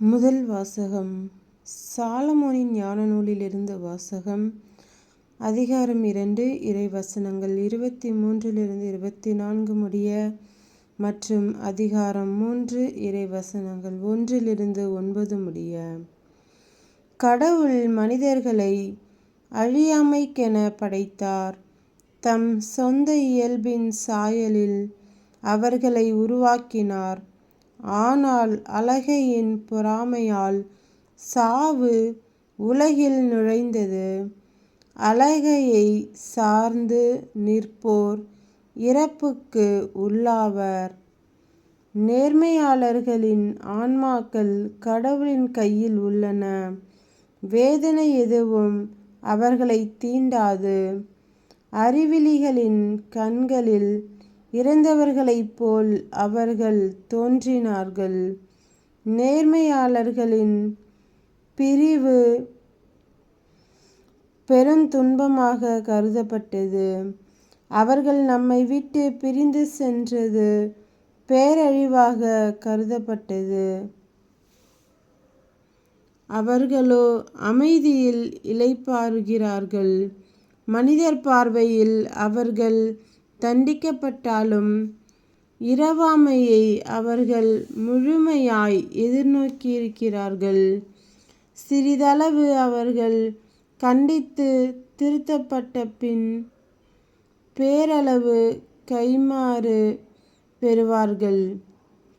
முதல் வாசகம். சாலமோனின் ஞான நூலிலிருந்து வாசகம். அதிகாரம் இரண்டு இறை வசனங்கள் இருபத்தி மூன்றிலிருந்து இருபத்தி நான்கு முடிய மற்றும் அதிகாரம் மூன்று இறை வசனங்கள் ஒன்றிலிருந்து ஒன்பது முடிய. கடவுள் மனிதர்களை அழியாமைக்கென படைத்தார். தம் சொந்த இயல்பின் சாயலில் அவர்களை உருவாக்கினார். ஆனால் அழகையின் பொறாமையால் சாவு உலகில் நுழைந்தது. அழகையை சார்ந்து நிற்போர் இறப்புக்கு உள்ளாவர். நேர்மையாளர்களின் ஆன்மாக்கள் கடவுளின் கையில் உள்ளன. வேதனை எதுவும் அவர்களை தீண்டாது. அறிவிலிகளின் கண்களில் இறந்தவர்களைப் போல் அவர்கள் தோன்றினார்கள். நேர்மையாளர்களின் பிரிவு பெருந்துன்பமாக கருதப்பட்டது. அவர்கள் நம்மை விட்டு பிரிந்து சென்றது பேரழிவாக கருதப்பட்டது. அவர்களோ அமைதியில் இளைப்பாறுகிறார்கள். மனிதர் பார்வையில் அவர்கள் தண்டிக்கப்பட்டாலும் இரவாமையை அவர்கள் முழுமையாய் எதிர்நோக்கியிருக்கிறார்கள். சிறிதளவு அவர்கள் கண்டித்து திருத்தப்பட்ட பின் பேரளவு கைமாறு பெறுவார்கள்.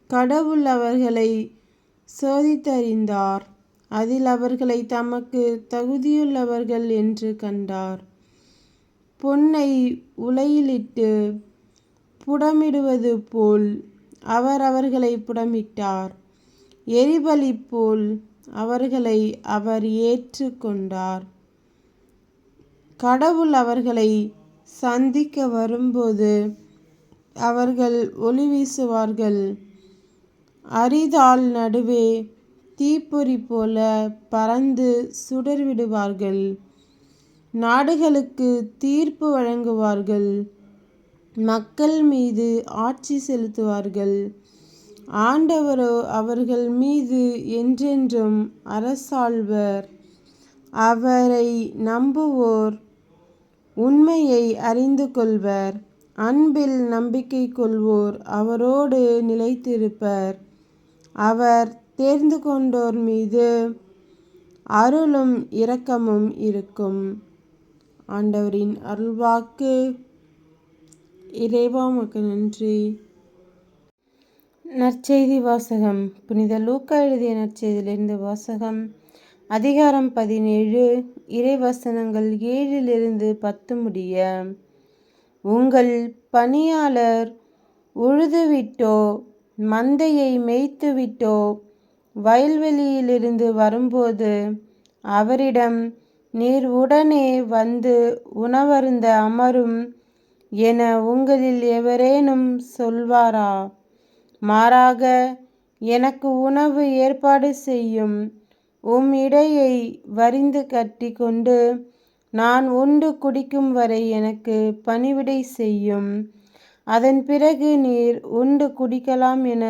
கடவுள் அவர்களை சோதித்தறிந்தார். அதில் அவர்களை தமக்கு தகுதியுள்ளவர்கள் என்று கண்டார். பொன்னை உலையிலிட்டு புடமிடுவது போல் அவர் அவர்களை புடமிட்டார். எரிபலி போல் அவர்களை அவர் ஏற்று கொண்டார். கடவுள் அவர்களை சந்திக்க வரும்போது அவர்கள் ஒளி வீசுவார்கள். அரிதாள் நடுவே தீப்பொறி போல பறந்து சுடர்விடுவார்கள். நாடுகளுக்கு தீர்ப்பு வழங்குவார்கள். மக்கள் மீது ஆட்சி செலுத்துவார்கள். ஆண்டவரோ அவர்கள் மீது என்றென்றும் அரசாள்வர். அவரை நம்புவோர் உண்மையை அறிந்து கொள்வர். அன்பில் நம்பிக்கை கொள்வோர் அவரோடு நிலைத்திருப்பர். அவர் தேர்ந்து கொண்டோர் மீது அருளும் இரக்கமும் இருக்கும். ஆண்டவரின் அருள்வாக்கு. இறைவா மக்கு நன்றி. நற்செய்தி வாசகம். புனித லூக்கா எழுதிய நற்செய்தியிலிருந்து வாசகம். அதிகாரம் பதினேழு. இறைவசனங்கள் ஏழிலிருந்து பத்து முடிய. உங்கள் பணியாளர் உழுதுவிட்டோ மந்தையை மேய்த்துவிட்டோ வயல்வெளியிலிருந்து வரும்போது அவரிடம் நீர் உடனே வந்து உணவருந்த அமரும் என உங்களில் எவரேனும் சொல்வாரா? மாறாக எனக்கு உணவு ஏற்பாடு செய்யும் உம் இடையை வரிந்து கட்டி கொண்டு நான் உண்டு குடிக்கும் வரை எனக்கு பணிவிடை செய்யும். அதன் பிறகு நீர் உண்டு குடிக்கலாம் என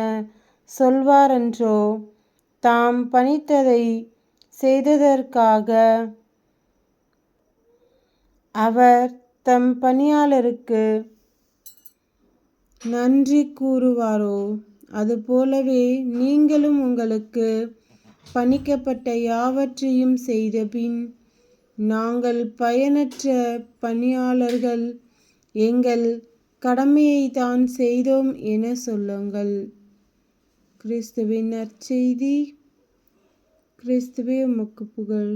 சொல்வாரன்றோ? தாம் பணித்ததை செய்ததற்காக அவர் தம் பணியாளருக்கு நன்றி கூறுவாரோ? அதுபோலவே நீங்களும் உங்களுக்கு பணிக்கப்பட்ட யாவற்றையும் செய்தபின் நாங்கள் பயனற்ற பணியாளர்கள் எங்கள் கடமையை தான் செய்தோம் என சொல்லுங்கள். கிறிஸ்துவின் நற்செய்தி கிறிஸ்துவே உமக்கு புகழ்.